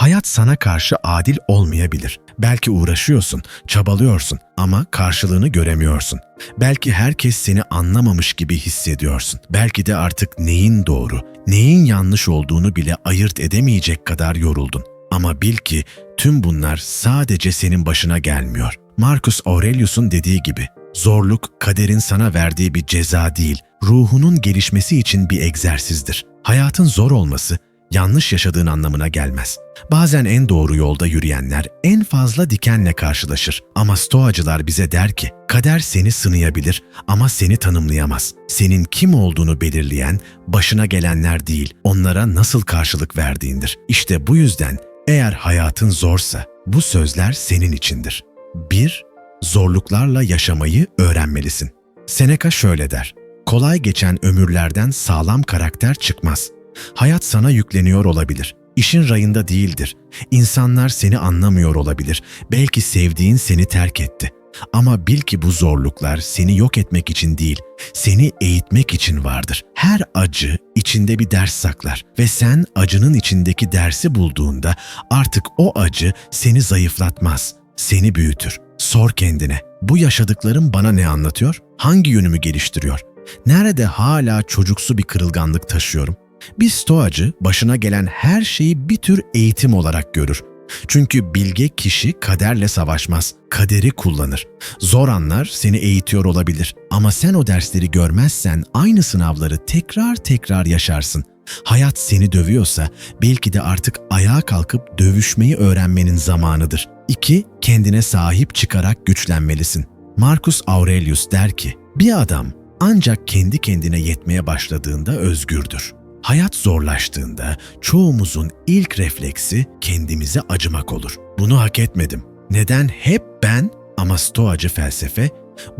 Hayat sana karşı adil olmayabilir. Belki uğraşıyorsun, çabalıyorsun ama karşılığını göremiyorsun. Belki herkes seni anlamamış gibi hissediyorsun. Belki de artık neyin doğru, neyin yanlış olduğunu bile ayırt edemeyecek kadar yoruldun. Ama bil ki tüm bunlar sadece senin başına gelmiyor. Marcus Aurelius'un dediği gibi, zorluk kaderin sana verdiği bir ceza değil, ruhunun gelişmesi için bir egzersizdir. Hayatın zor olması, yanlış yaşadığın anlamına gelmez. Bazen en doğru yolda yürüyenler en fazla dikenle karşılaşır. Ama stoacılar bize der ki, kader seni sınayabilir ama seni tanımlayamaz. Senin kim olduğunu belirleyen başına gelenler değil, onlara nasıl karşılık verdiğindir. İşte bu yüzden eğer hayatın zorsa bu sözler senin içindir. 1. Zorluklarla yaşamayı öğrenmelisin. Seneca şöyle der. Kolay geçen ömürlerden sağlam karakter çıkmaz. Hayat sana yükleniyor olabilir. İşin rayında değildir. İnsanlar seni anlamıyor olabilir. Belki sevdiğin seni terk etti. Ama bil ki bu zorluklar seni yok etmek için değil, seni eğitmek için vardır. Her acı içinde bir ders saklar ve sen acının içindeki dersi bulduğunda artık o acı seni zayıflatmaz, seni büyütür. Sor kendine, bu yaşadıklarım bana ne anlatıyor? Hangi yönümü geliştiriyor? Nerede hala çocuksu bir kırılganlık taşıyorum? Bir stoacı başına gelen her şeyi bir tür eğitim olarak görür. Çünkü bilge kişi kaderle savaşmaz, kaderi kullanır. Zor anlar seni eğitiyor olabilir ama sen o dersleri görmezsen aynı sınavları tekrar tekrar yaşarsın. Hayat seni dövüyorsa belki de artık ayağa kalkıp dövüşmeyi öğrenmenin zamanıdır. 2. Kendine sahip çıkarak güçlenmelisin. Marcus Aurelius der ki, bir adam ancak kendi kendine yetmeye başladığında özgürdür. Hayat zorlaştığında çoğumuzun ilk refleksi kendimize acımak olur. Bunu hak etmedim. Neden hep ben ama stoacı felsefe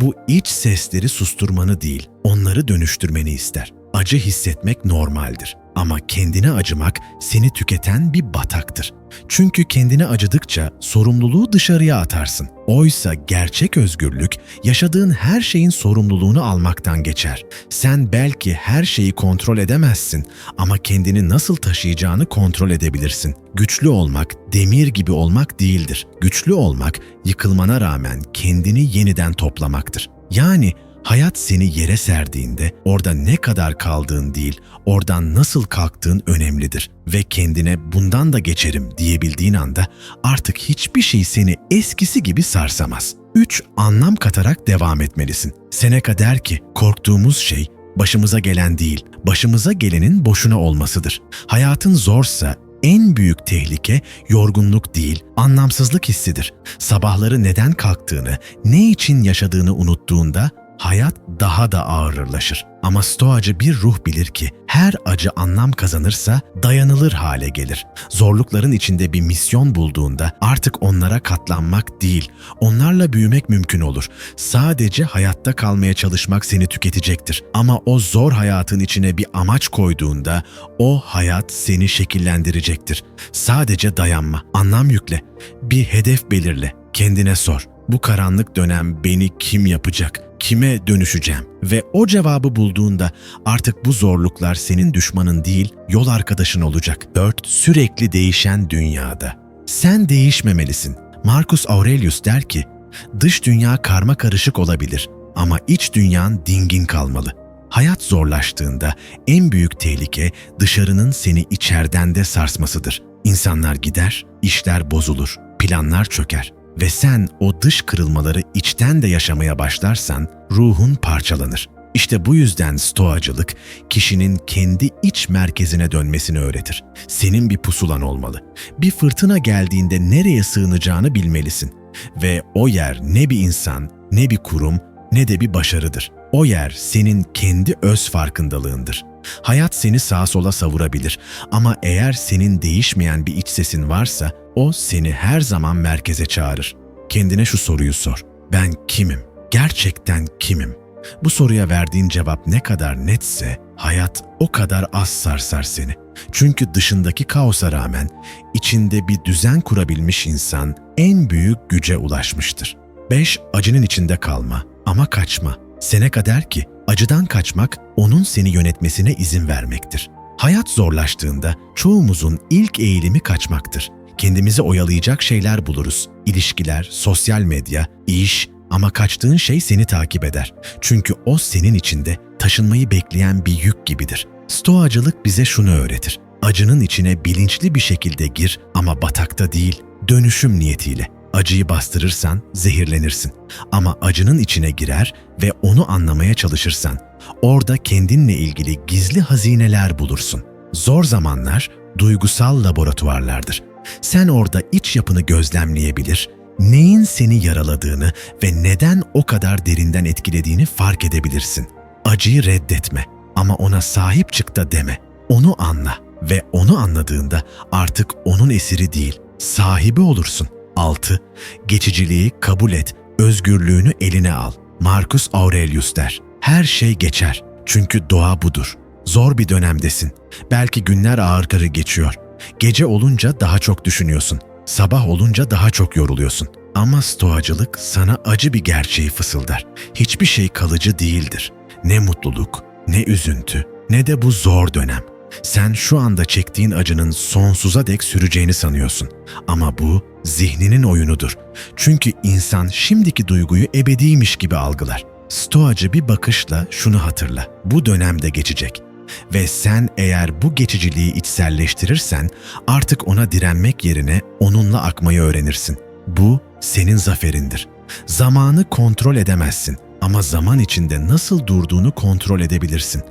bu iç sesleri susturmanı değil, onları dönüştürmeni ister. Acı hissetmek normaldir ama kendine acımak seni tüketen bir bataktır. Çünkü kendine acıdıkça sorumluluğu dışarıya atarsın. Oysa gerçek özgürlük yaşadığın her şeyin sorumluluğunu almaktan geçer. Sen belki her şeyi kontrol edemezsin ama kendini nasıl taşıyacağını kontrol edebilirsin. Güçlü olmak demir gibi olmak değildir. Güçlü olmak yıkılmana rağmen kendini yeniden toplamaktır. Yani Hayat seni yere serdiğinde orada ne kadar kaldığın değil, oradan nasıl kalktığın önemlidir ve kendine bundan da geçerim diyebildiğin anda artık hiçbir şey seni eskisi gibi sarsamaz. 3. Anlam katarak devam etmelisin. Seneca der ki, korktuğumuz şey başımıza gelen değil, başımıza gelenin boşuna olmasıdır. Hayatın zorsa en büyük tehlike yorgunluk değil, anlamsızlık hissidir. Sabahları neden kalktığını, ne için yaşadığını unuttuğunda hayat daha da ağırlaşır. Ama stoacı bir ruh bilir ki her acı anlam kazanırsa dayanılır hale gelir. Zorlukların içinde bir misyon bulduğunda artık onlara katlanmak değil, onlarla büyümek mümkün olur. Sadece hayatta kalmaya çalışmak seni tüketecektir. Ama o zor hayatın içine bir amaç koyduğunda o hayat seni şekillendirecektir. Sadece dayanma, anlam yükle, bir hedef belirle, kendine sor. Bu karanlık dönem beni kim yapacak? Kime dönüşeceğim? Ve o cevabı bulduğunda artık bu zorluklar senin düşmanın değil, yol arkadaşın olacak. 4. Sürekli değişen dünyada. Sen değişmemelisin. Marcus Aurelius der ki, dış dünya karma karışık olabilir ama iç dünyan dingin kalmalı. Hayat zorlaştığında en büyük tehlike dışarının seni içerden de sarsmasıdır. İnsanlar gider, işler bozulur, planlar çöker ve sen o dış kırılmaları içten de yaşamaya başlarsan ruhun parçalanır. İşte bu yüzden stoacılık kişinin kendi iç merkezine dönmesini öğretir. Senin bir pusulan olmalı. Bir fırtına geldiğinde nereye sığınacağını bilmelisin. Ve o yer ne bir insan, ne bir kurum, ne de bir başarıdır. O yer senin kendi öz farkındalığındır. Hayat seni sağa sola savurabilir ama eğer senin değişmeyen bir iç sesin varsa o seni her zaman merkeze çağırır. Kendine şu soruyu sor. Ben kimim? Gerçekten kimim? Bu soruya verdiğin cevap ne kadar netse hayat o kadar az sarsar seni. Çünkü dışındaki kaosa rağmen içinde bir düzen kurabilmiş insan en büyük güce ulaşmıştır. 5. Acının içinde kalma ama kaçma. Seneca der ki, acıdan kaçmak onun seni yönetmesine izin vermektir. Hayat zorlaştığında çoğumuzun ilk eğilimi kaçmaktır. Kendimizi oyalayacak şeyler buluruz. İlişkiler, sosyal medya, iş ama kaçtığın şey seni takip eder. Çünkü o senin içinde taşınmayı bekleyen bir yük gibidir. Stoacılık bize şunu öğretir. Acının içine bilinçli bir şekilde gir ama batakta değil, dönüşüm niyetiyle. Acıyı bastırırsan zehirlenirsin. Ama acının içine girer ve onu anlamaya çalışırsan orada kendinle ilgili gizli hazineler bulursun. Zor zamanlar duygusal laboratuvarlardır. Sen orada iç yapını gözlemleyebilir, neyin seni yaraladığını ve neden o kadar derinden etkilediğini fark edebilirsin. Acıyı reddetme ama ona sahip çık da deme. Onu anla ve onu anladığında artık onun esiri değil, sahibi olursun. 6. Geçiciliği kabul et, özgürlüğünü eline al. Marcus Aurelius der. Her şey geçer. Çünkü doğa budur. Zor bir dönemdesin. Belki günler ağır karı geçiyor. Gece olunca daha çok düşünüyorsun. Sabah olunca daha çok yoruluyorsun. Ama stoacılık sana acı bir gerçeği fısıldar. Hiçbir şey kalıcı değildir. Ne mutluluk, ne üzüntü, ne de bu zor dönem. Sen şu anda çektiğin acının sonsuza dek süreceğini sanıyorsun. Ama bu zihninin oyunudur. Çünkü insan şimdiki duyguyu ebediymiş gibi algılar. Stoacı bir bakışla şunu hatırla. Bu dönemde geçecek. Ve sen eğer bu geçiciliği içselleştirirsen artık ona direnmek yerine onunla akmayı öğrenirsin. Bu senin zaferindir. Zamanı kontrol edemezsin ama zaman içinde nasıl durduğunu kontrol edebilirsin.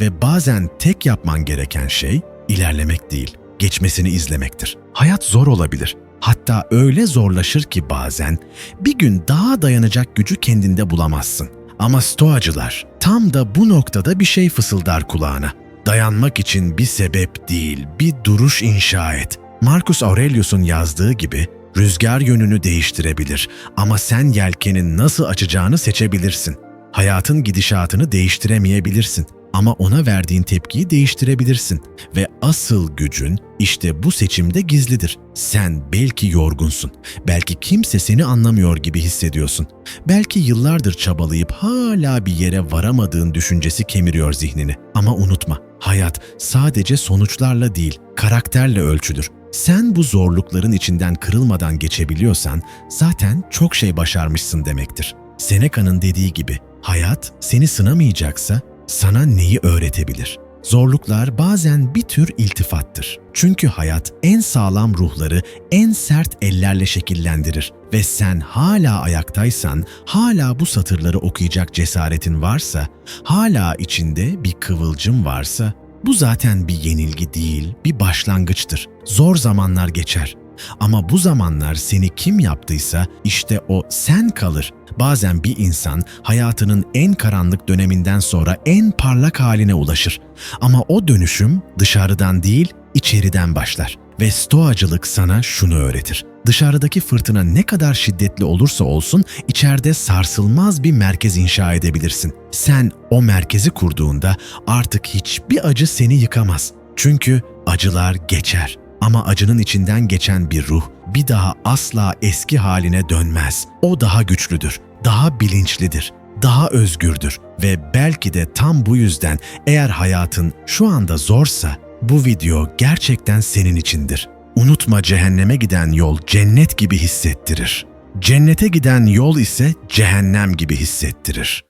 Ve bazen tek yapman gereken şey ilerlemek değil, geçmesini izlemektir. Hayat zor olabilir. Hatta öyle zorlaşır ki bazen bir gün daha dayanacak gücü kendinde bulamazsın. Ama stoacılar tam da bu noktada bir şey fısıldar kulağına. Dayanmak için bir sebep değil, bir duruş inşa et. Marcus Aurelius'un yazdığı gibi rüzgar yönünü değiştirebilir ama sen yelkenin nasıl açacağını seçebilirsin. Hayatın gidişatını değiştiremeyebilirsin ama ona verdiğin tepkiyi değiştirebilirsin ve asıl gücün işte bu seçimde gizlidir. Sen belki yorgunsun, belki kimse seni anlamıyor gibi hissediyorsun. Belki yıllardır çabalayıp hala bir yere varamadığın düşüncesi kemiriyor zihnini. Ama unutma, hayat sadece sonuçlarla değil, karakterle ölçülür. Sen bu zorlukların içinden kırılmadan geçebiliyorsan zaten çok şey başarmışsın demektir. Seneca'nın dediği gibi hayat seni sınamayacaksa sana neyi öğretebilir? Zorluklar bazen bir tür iltifattır. Çünkü hayat en sağlam ruhları en sert ellerle şekillendirir ve sen hala ayaktaysan, hala bu satırları okuyacak cesaretin varsa, hala içinde bir kıvılcım varsa bu zaten bir yenilgi değil, bir başlangıçtır. Zor zamanlar geçer. Ama bu zamanlar seni kim yaptıysa işte o sen kalır. Bazen bir insan hayatının en karanlık döneminden sonra en parlak haline ulaşır. Ama o dönüşüm dışarıdan değil, içeriden başlar. Ve stoacılık sana şunu öğretir. Dışarıdaki fırtına ne kadar şiddetli olursa olsun içeride sarsılmaz bir merkez inşa edebilirsin. Sen o merkezi kurduğunda artık hiçbir acı seni yıkamaz. Çünkü acılar geçer. Ama acının içinden geçen bir ruh bir daha asla eski haline dönmez. O daha güçlüdür, daha bilinçlidir, daha özgürdür ve belki de tam bu yüzden eğer hayatın şu anda zorsa bu video gerçekten senin içindir. Unutma cehenneme giden yol cennet gibi hissettirir. Cennete giden yol ise cehennem gibi hissettirir.